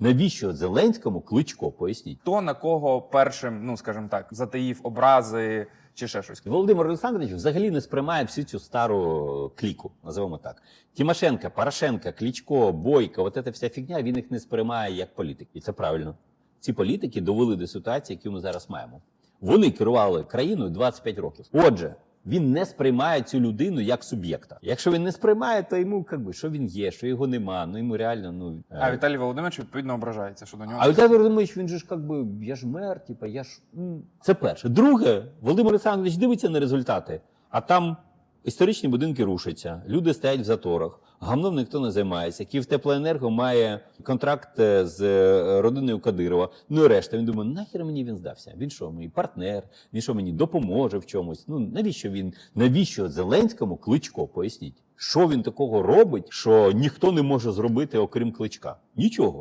Навіщо Зеленському кличко? Поясніть. Хто на кого першим, ну скажімо так, затаїв образи чи ще щось? Володимир Олександрович взагалі не сприймає всю цю стару кліку, називаємо так. Тимошенка, Порошенка, Кличко, Бойко, от ця вся фігня, він їх не сприймає як політик. І це правильно. Ці політики довели до ситуації, яку ми зараз маємо. Вони керували країною 25 років. Отже, він не сприймає цю людину як суб'єкта. Якщо він не сприймає, то йому як би, що він є, що його нема. Ну йому реально ну А е, Віталій Володимирович відповідно ображається, що до нього. а Віталій Володимирович, він же ж як би, я ж мер, типа, я ж. Це перше. Друге, Володимир Олександрович дивиться на результати, а там історичні будинки рушаться, люди стоять в заторах, гамном ніхто не займається. Київтеплоенерго має контракт е, з е, родиною Кадирова. Ну і решта. Він думає, нахер мені він здався? Він що, мій партнер? Він що мені допоможе в чомусь? Ну навіщо він? Навіщо Зеленському кличко? Поясніть, що він такого робить, що ніхто не може зробити, окрім кличка? Нічого.